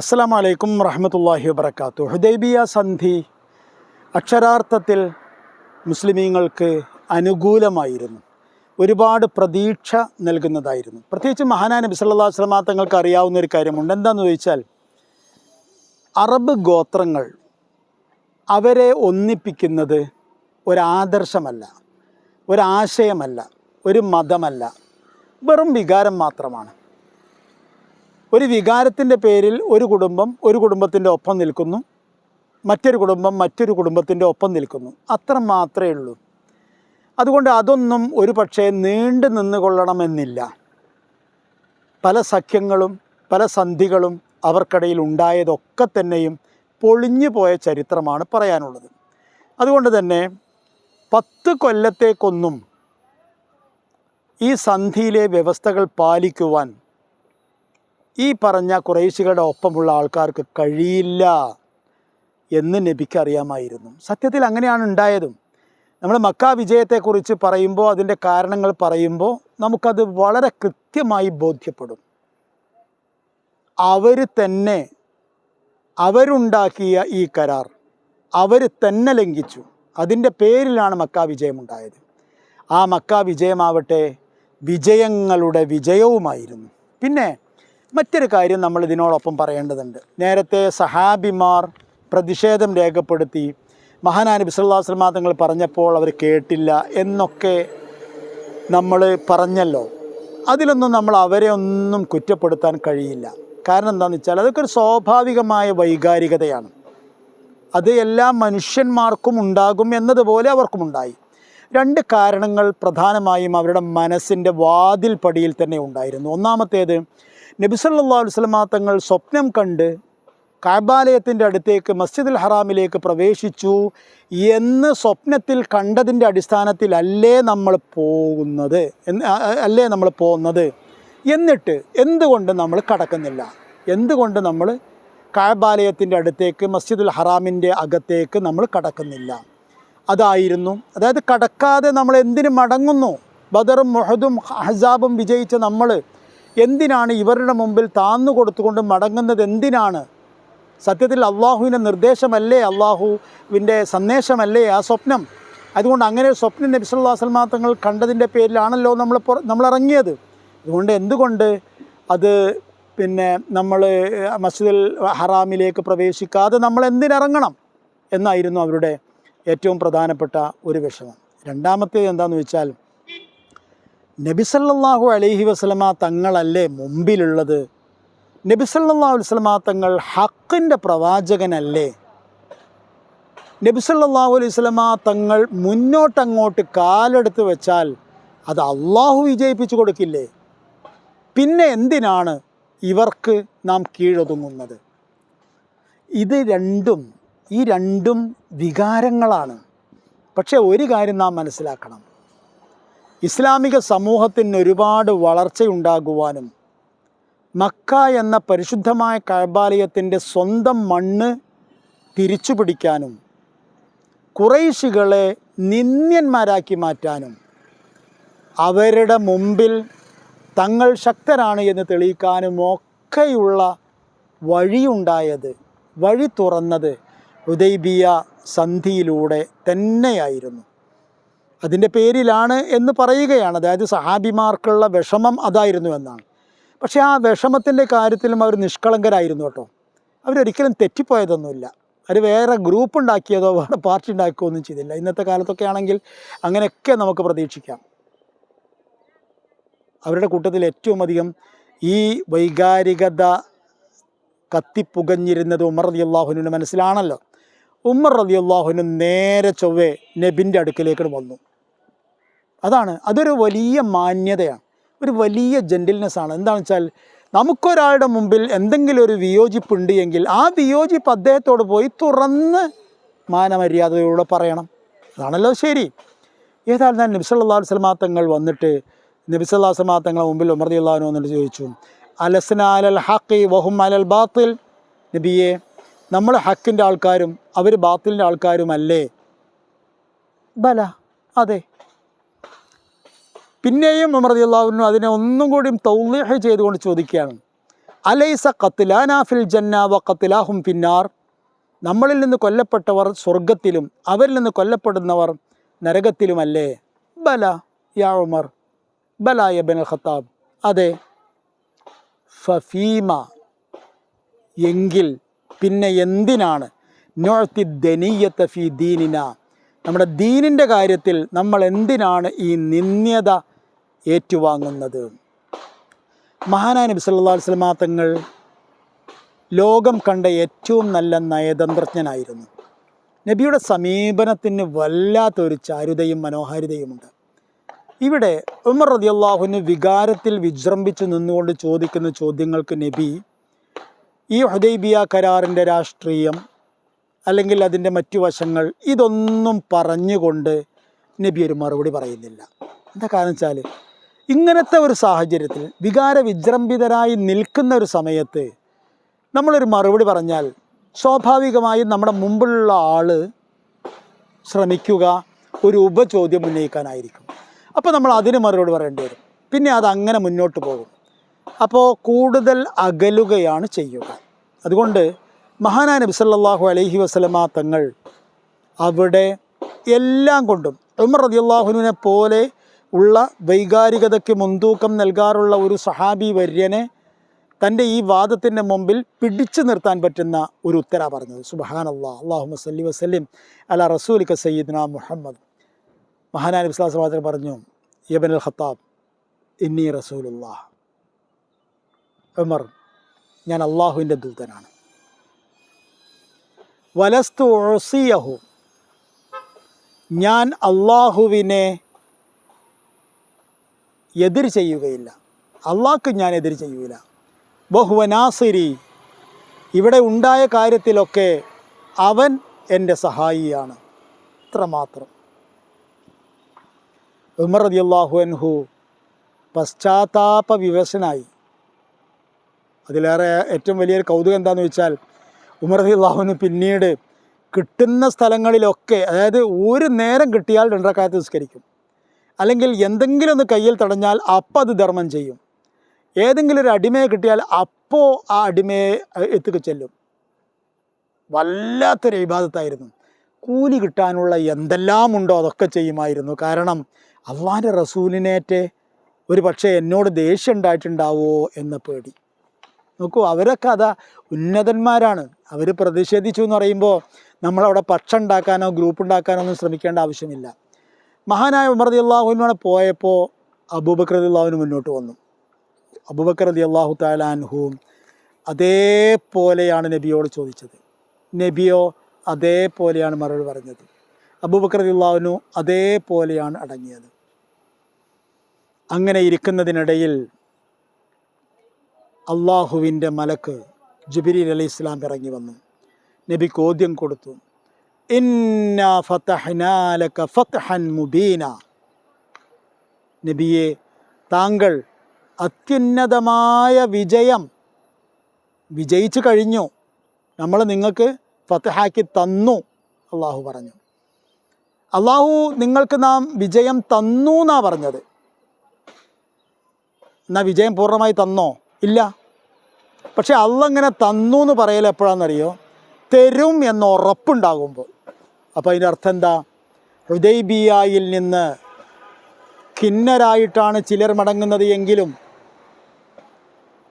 അസ്സാം വലൈക്കും വറഹമത്തല്ലാഹി വബർക്കാത്തു ഹുദൈബിയ സന്ധി അക്ഷരാർത്ഥത്തിൽ മുസ്ലിമീങ്ങൾക്ക് അനുകൂലമായിരുന്നു. ഒരുപാട് പ്രതീക്ഷ നൽകുന്നതായിരുന്നു. പ്രത്യേകിച്ച് മഹാനാ നബി സല്ലല്ലാഹു അലൈഹി വസല്ലമ തങ്ങൾക്ക് അറിയാവുന്ന ഒരു കാര്യമുണ്ട്. എന്താണെന്ന് ചോദിച്ചാൽ അറബ് ഗോത്രങ്ങൾ അവരെ ഒന്നിപ്പിക്കുന്നത് ഒരാദർശമല്ല ഒരാശയമല്ല ഒരു മതമല്ല. വെറും വികാരം മാത്രമാണ്. ഒരു വികാരത്തിന്റെ പേരിൽ ഒരു കുടുംബം ഒരു കുടുംബത്തിന്റെ ഒപ്പം നിൽക്കുന്നു. മറ്റൊരു കുടുംബം മറ്റൊരു കുടുംബത്തിന്റെ ഒപ്പം നിൽക്കുന്നു. അത്ര മാത്രമേ ഉള്ളൂ. അതുകൊണ്ട് അതൊന്നും ഒരു പക്ഷേ നീണ്ടു നിന്നുകൊള്ളണമെന്നില്ല. പല സഖ്യങ്ങളും പല സന്ധികളും അവർക്കിടയിൽ ഉണ്ടായതൊക്കെ തന്നെയും പൊളിഞ്ഞു പോയ ചരിത്രമാണ് പറയാനുള്ളത്. അതുകൊണ്ട് തന്നെ പത്ത് കൊല്ലത്തേക്കൊന്നും ഈ സന്ധിയിലെ വ്യവസ്ഥകൾ പാലിക്കുവാൻ ഈ പറഞ്ഞ കുറേശികളുടെ ഒപ്പമുള്ള ആൾക്കാർക്ക് കഴിയില്ല എന്ന് നബിക്ക് അറിയാമായിരുന്നു. സത്യത്തിൽ അങ്ങനെയാണ് ഉണ്ടായതും. നമ്മൾ മക്ക വിജയത്തെക്കുറിച്ച് പറയുമ്പോൾ അതിന്റെ കാരണങ്ങൾ പറയുമ്പോൾ നമുക്കത് വളരെ കൃത്യമായി ബോധ്യപ്പെടും. അവർ തന്നെ അവരുണ്ടാക്കിയ ഈ കരാർ അവർ തന്നെ ലംഘിച്ചു. അതിന്റെ പേരിലാണ് മക്ക വിജയമുണ്ടായത്. ആ മക്ക വിജയമാവട്ടെ വിജയങ്ങളുടെ വിജയവുമായിരുന്നു. പിന്നെ മറ്റൊരു കാര്യം നമ്മൾ ഇതിനോടൊപ്പം പറയേണ്ടതുണ്ട്. നേരത്തെ സഹാബിമാർ പ്രതിഷേധം രേഖപ്പെടുത്തി മഹാനാനി വസല്ലം തങ്ങൾ പറഞ്ഞപ്പോൾ അവർ കേട്ടില്ല എന്നൊക്കെ നമ്മൾ പറഞ്ഞല്ലോ. അതിലൊന്നും നമ്മൾ അവരെ ഒന്നും കുറ്റപ്പെടുത്താൻ കഴിയില്ല. കാരണം എന്താണെന്ന് വെച്ചാൽ അതൊക്കെ ഒരു സ്വാഭാവികമായ വൈകാരികതയാണ്. അത് എല്ലാ മനുഷ്യന്മാർക്കും ഉണ്ടാകും എന്നതുപോലെ അവർക്കും ഉണ്ടായി രണ്ട് കാരണങ്ങൾ പ്രധാനമായും അവരുടെ മനസ്സിന്റെ വാതിൽപ്പടിയിൽ തന്നെ ഉണ്ടായിരുന്നു. ഒന്നാമത്തേത് നബി സല്ലല്ലാഹു അലൈഹി തങ്ങൾ സ്വപ്നം കണ്ട് കാബാലയത്തിന്റെ അടുത്തേക്ക് മസ്ജിദുൽ ഹറാമിലേക്ക് പ്രവേശിച്ചു. എന്ന് സ്വപ്നത്തിൽ കണ്ടതിന്റെ അടിസ്ഥാനത്തിലല്ലേ നമ്മൾ പോകുന്നത്? അല്ലേ നമ്മൾ പോകുന്നത്? എന്നിട്ട് എന്തുകൊണ്ട് നമ്മൾ കടക്കുന്നില്ല? എന്തുകൊണ്ട് നമ്മൾ കാബാലയത്തിന്റെ അടുത്തേക്ക് മസ്ജിദുൽ ഹറാമിന്റെ അകത്തേക്ക് നമ്മൾ കടക്കുന്നില്ല? അതായിരുന്നു അതായത് കടക്കാതെ നമ്മൾ എന്തിനു മടങ്ങുന്നു? ബദറും മുഹദും ഹസാബും വിജയിച്ച നമ്മൾ എന്തിനാണ് ഇവരുടെ മുമ്പിൽ താന്നു കൊടുത്തുകൊണ്ട് മടങ്ങുന്നത്? എന്തിനാണ്? സത്യത്തിൽ അള്ളാഹുവിന്റെ നിർദ്ദേശമല്ലേ? അള്ളാഹുവിന്റെ സന്ദേശമല്ലേ ആ സ്വപ്നം? അതുകൊണ്ട് അങ്ങനെ സ്വപ്നം നബിസുല്ലാ വസല്ലം തങ്ങൾ കണ്ടതിന്റെ പേരിലാണല്ലോ നമ്മൾ നമ്മൾ ഇറങ്ങിയത്. അതുകൊണ്ട് എന്തുകൊണ്ട് അത് പിന്നെ നമ്മൾ മസ്ജിദുൽ ഹറാമിലേക്ക് പ്രവേശിക്കാതെ നമ്മൾ എന്തിനിറങ്ങണം എന്നായിരുന്നു അവരുടെ ഏറ്റവും പ്രധാനപ്പെട്ട ഒരു വിഷമം. രണ്ടാമത്തേത് എന്താണെന്ന് വെച്ചാൽ നബി സല്ലല്ലാഹു അലൈഹി വസല്ലമ തങ്ങളല്ലേ മുമ്പിലുള്ളത്? നബി സല്ലല്ലാഹു അലൈഹി വസല്ലമ തങ്ങൾ ഹക്കിന്റെ പ്രവാചകനല്ലേ? നബിസല്ലാഹു അലൈഹി വസല്ലമ തങ്ങൾ മുന്നോട്ടങ്ങോട്ട് കാലെടുത്ത് വെച്ചാൽ അത് അള്ളാഹു വിജയിപ്പിച്ചു കൊടുക്കില്ലേ? പിന്നെ എന്തിനാണ് ഇവർക്ക് നാം കീഴൊതുങ്ങുന്നത്? ഇത് രണ്ടും ഈ രണ്ടും വികാരങ്ങളാണ്. പക്ഷേ ഒരു കാര്യം നാം മനസ്സിലാക്കണം. ഇസ്ലാമിക സമൂഹത്തിന് ഒരുപാട് വളർച്ചയുണ്ടാകുവാനും മക്ക എന്ന പരിശുദ്ധമായ കഴബാലയത്തിന്റെ സ്വന്തം മണ്ണ് തിരിച്ചുപിടിക്കാനും കുറേശികളെ നിന്ദ്യന്മാരാക്കി മാറ്റാനും അവരുടെ മുമ്പിൽ തങ്ങൾ ശക്തരാണ് എന്ന് തെളിയിക്കാനും ഒക്കെയുള്ള വഴിയുണ്ടായത് വഴി തുറന്നത് ഉദൈബിയ സന്ധിയിലൂടെ തന്നെയായിരുന്നു. അതിന്റെ പേരിലാണ് എന്ന് പറയുകയാണ്. അതായത് സഹാബിമാർക്കുള്ള വിഷമം അതായിരുന്നു എന്നാണ്. പക്ഷേ ആ വിഷമത്തിന്റെ കാര്യത്തിലും അവർ നിഷ്കളങ്കരായിരുന്നു കേട്ടോ. അവരൊരിക്കലും തെറ്റിപ്പോയതൊന്നുമില്ല. അവർ വേറെ ഗ്രൂപ്പ് ഉണ്ടാക്കിയതോ വേറെ പാർട്ടി ഉണ്ടാക്കുകയോ ഒന്നും ചെയ്തില്ല. ഇന്നത്തെ കാലത്തൊക്കെ ആണെങ്കിൽ അങ്ങനെയൊക്കെ നമുക്ക് പ്രതീക്ഷിക്കാം. അവരുടെ കൂട്ടത്തിൽ ഏറ്റവും അധികം ഈ വൈകാരികത കത്തിപ്പുകഞ്ഞിരുന്നത് ഉമർ അള്ളാഹുവിന്റെ മനസ്സിലാണല്ലോ. ഉമർ റതി അള്ളാഹുവിന് നേരെ ചൊവ്വേ നബിന്റെ അടുക്കലേക്ക് വന്നു. അതാണ് അതൊരു വലിയ മാന്യതയാണ്. ഒരു വലിയ ജെന്റിൽനെസ് ആണ്. എന്താണെന്ന് വെച്ചാൽ നമുക്കൊരാളുടെ മുമ്പിൽ എന്തെങ്കിലും ഒരു വിയോജിപ്പുണ്ട് എങ്കിൽ ആ വിയോജിപ്പ് അദ്ദേഹത്തോട് പോയി തുറന്ന് മാനമര്യാദയോടെ പറയണം. അതാണല്ലോ ശരി. ഏതായാലും ഞാൻ നബി സല്ലല്ലാഹു അലൈഹി വസല്ലമ തങ്ങൾ വന്നിട്ട് നബി സല്ലല്ലാഹു അലൈഹി വസല്ലമ മുമ്പിൽ ഉമർ റളിയല്ലാഹു വന്നിട്ട് ചോദിച്ചു അലസ്ന അൽ ഹഖി വഹും അലൽ ബാത്തിൽ? നബിയെ നമ്മൾ ഹക്കിന്റെ ആൾക്കാരും അവർ ബാത്തിലിന്റെ ആൾക്കാരുമല്ലേ? ബല അതെ. പിന്നെയും ഉമർ റളിയല്ലാഹു അതിനെ ഒന്നും കൂടിയും തൗലീഹ് ചെയ്തുകൊണ്ട് ചോദിക്കുകയാണ്. അലൈസ കത്തിലാനാഫിൽ ജന്നാവ കത്തിലാഹും പിന്നാർ നമ്മളിൽ നിന്ന് കൊല്ലപ്പെട്ടവർ സ്വർഗത്തിലും അവരിൽ നിന്ന് കൊല്ലപ്പെടുന്നവർ നരകത്തിലുമല്ലേ? ബല യാ ഉമർ. ബല യബൻ ഖത്താബ്. അതെ. ഫഫീമ എങ്കിൽ പിന്നെ എന്തിനാണ്? നോഴ്ത്തി ദനീയത്ത ഫി ദീനിന. നമ്മുടെ ദീനിന്റെ കാര്യത്തിൽ നമ്മൾ എന്തിനാണ് ഈ നിന്ദ്യത ഏറ്റുവാങ്ങുന്നത്? മഹാനായ നബി സല്ലല്ലാഹു അലൈഹി വസല്ലമ തങ്ങൾ ലോകം കണ്ട ഏറ്റവും നല്ല നയതന്ത്രജ്ഞനായിരുന്നു. നബിയുടെ സമീപനത്തിന് വല്ലാത്തൊരു ചാരുതയും മനോഹാരിതയുമുണ്ട്. ഇവിടെ ഉമർ റതിയല്ലാഹുവിന് വികാരത്തിൽ വിജൃംഭിച്ച് നിന്നുകൊണ്ട് ചോദിക്കുന്ന ചോദ്യങ്ങൾക്ക് നബി ഈ ഹുദൈബിയ കരാറിന്റെ രാഷ്ട്രീയം അല്ലെങ്കിൽ അതിന്റെ മറ്റു വശങ്ങൾ ഇതൊന്നും പറഞ്ഞുകൊണ്ട് നബി ഒരു മറുപടി പറയുന്നില്ല. എന്താ കാരണം വെച്ചാൽ ഇങ്ങനത്തെ ഒരു സാഹചര്യത്തിൽ വികാര വിജൃംഭിതരായി നിൽക്കുന്ന ഒരു സമയത്ത് നമ്മളൊരു മറുപടി പറഞ്ഞാൽ സ്വാഭാവികമായും നമ്മുടെ മുമ്പിലുള്ള ആൾ ശ്രമിക്കുക ഒരു ഉപചോദ്യം ഉന്നയിക്കാനായിരിക്കും. അപ്പോൾ നമ്മൾ അതിന് മറുപടി പറയേണ്ടി വരും. പിന്നെ അത് അങ്ങനെ മുന്നോട്ട് പോകും. അപ്പോൾ കൂടുതൽ അകലുകയാണ് ചെയ്യുക. അതുകൊണ്ട് മഹാനാ നബി സല്ലാഹു അലൈഹി വസ്ലമ തങ്ങൾ അവിടെ എല്ലാം കൊണ്ടും ഉമർ റതിയുള്ളാഹുവിനെ പോലെ ഉള്ള വൈകാരികതയ്ക്ക് മുൻതൂക്കം നൽകാറുള്ള ഒരു സഹാബി വര്യനെ തന്റെ ഈ വാദത്തിന്റെ മുമ്പിൽ പിടിച്ചു നിർത്താൻ പറ്റുന്ന ഒരു ഉത്തര പറഞ്ഞത്. സുബഹാൻ അള്ളാഹ് അള്ളാഹു വസ്ലി വസ്ലിം അല റസൂലിക സയ്യിദ്ന മുഹമ്മദ്. സ്വല്ലല്ലാഹു അലൈഹി പറഞ്ഞു യബൻ അൽ ഖത്താബ് ഇന്നി റസൂലുല്ലാഹ് ഉമർ ഞാൻ അള്ളാഹുവിന്റെ ദൂതനാണ്. വലസ്തു ഒസിയഹു ഞാൻ അള്ളാഹുവിനെ എതിർ ചെയ്യുകയില്ല. അള്ളാഹ്ക്ക് ഞാൻ എതിർ ചെയ്യൂല ബഹുവനാസിരി ഇവിടെ ഉണ്ടായ കാര്യത്തിലൊക്കെ അവൻ എന്റെ സഹായിയാണ്. ഇത്രമാത്രം. ഉമർ അള്ളാഹു അൻഹു പശ്ചാത്താപ വിവശനായി. അതിലേറെ ഏറ്റവും വലിയൊരു കൗതുകം എന്താണെന്ന് വെച്ചാൽ ഉമർ അള്ളാഹുവിന് പിന്നീട് കിട്ടുന്ന സ്ഥലങ്ങളിലൊക്കെ അതായത് ഒരു നേരം കിട്ടിയാൽ രണ്ടരക്കാലത്ത് നിസ്കരിക്കും. അല്ലെങ്കിൽ എന്തെങ്കിലും ഒന്ന് കയ്യിൽ തടഞ്ഞാൽ അപ്പം അത് ധർമ്മം ചെയ്യും. ഏതെങ്കിലും ഒരു അടിമയെ കിട്ടിയാൽ അപ്പോൾ ആ അടിമയെ എത്തിക്ക് ചെല്ലും. വല്ലാത്തൊരു ഇബാദത്തായിരുന്നു. കൂലി കിട്ടാനുള്ള എന്തെല്ലാം ഉണ്ടോ അതൊക്കെ ചെയ്യുമായിരുന്നു. കാരണം അള്ളാന്റെ റസൂലിനേറ്റ് ഒരു പക്ഷേ എന്നോട് ദേഷ്യം ഉണ്ടായിട്ടുണ്ടാവോ എന്ന പേടി. നോക്കൂ അവരൊക്കെ അതാ ഉന്നതന്മാരാണ്. അവർ പ്രതിഷേധിച്ചു എന്ന് പറയുമ്പോൾ നമ്മളവിടെ പക്ഷം ഉണ്ടാക്കാനോ ഗ്രൂപ്പ് ഉണ്ടാക്കാനോ ഒന്നും ശ്രമിക്കേണ്ട ആവശ്യമില്ല. മഹാനായ ഉമർ റതി അള്ളാഹുവിനോട് പോയപ്പോൾ അബൂബക്കർ അലി അള്ളാഹുവിന് മുന്നോട്ട് വന്നു. അബൂബക്കർ അലി അള്ളാഹു താലാൻഹുവും അതേപോലെയാണ് നബിയോട് ചോദിച്ചത്. നബിയോ അതേപോലെയാണ് മറുപടി പറഞ്ഞത്. അബൂബക്കർ അലി അള്ളാഹുവിനു അതേപോലെയാണ് അടങ്ങിയത്. അങ്ങനെ ഇരിക്കുന്നതിനിടയിൽ അള്ളാഹുവിന്റെ മലക്ക് ജബിരി അലി ഇസ്ലാം ഇറങ്ങി വന്നു. നബി കോദ്യം കൊടുത്തു. ഫതഹൻ മുബീന. നബിയെ താങ്കൾ അത്യുന്നതമായ വിജയം വിജയിച്ചു കഴിഞ്ഞു. നമ്മൾ നിങ്ങൾക്ക് ഫതഹാക്കി തന്നു അള്ളാഹു പറഞ്ഞു. അള്ളാഹു നിങ്ങൾക്ക് നാം വിജയം തന്നു എന്നാ പറഞ്ഞത്. എന്നാ വിജയം പൂർണമായി തന്നോ? ഇല്ല. പക്ഷെ അള്ളങ്ങനെ തന്നു എന്ന് പറയൽ എപ്പോഴാണെന്നറിയോ തരും എന്ന ഉറപ്പുണ്ടാകുമ്പോൾ. അപ്പോൾ അതിന്റെ അർത്ഥം എന്താ? ഹൃദയബിയായിൽ നിന്ന് ഖിന്നരായിട്ടാണ് ചിലർ മടങ്ങുന്നത് എങ്കിലും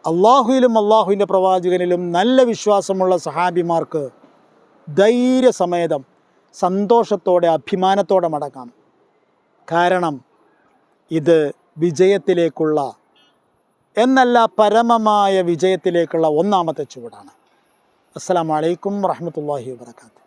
അള്ളാഹുവിലും അള്ളാഹുവിന്റെ പ്രവാചകനിലും നല്ല വിശ്വാസമുള്ള സഹാബിമാർക്ക് ധൈര്യസമേതം സന്തോഷത്തോടെ അഭിമാനത്തോടെ മടങ്ങാം. കാരണം ഇത് വിജയത്തിലേക്കുള്ള എന്നല്ല പരമമായ വിജയത്തിലേക്കുള്ള ഒന്നാമത്തെ ചുവടാണ്. അസ്സാം വലൈക്കും വാഹമത്തല്ലാഹി വബറകാതുഹു.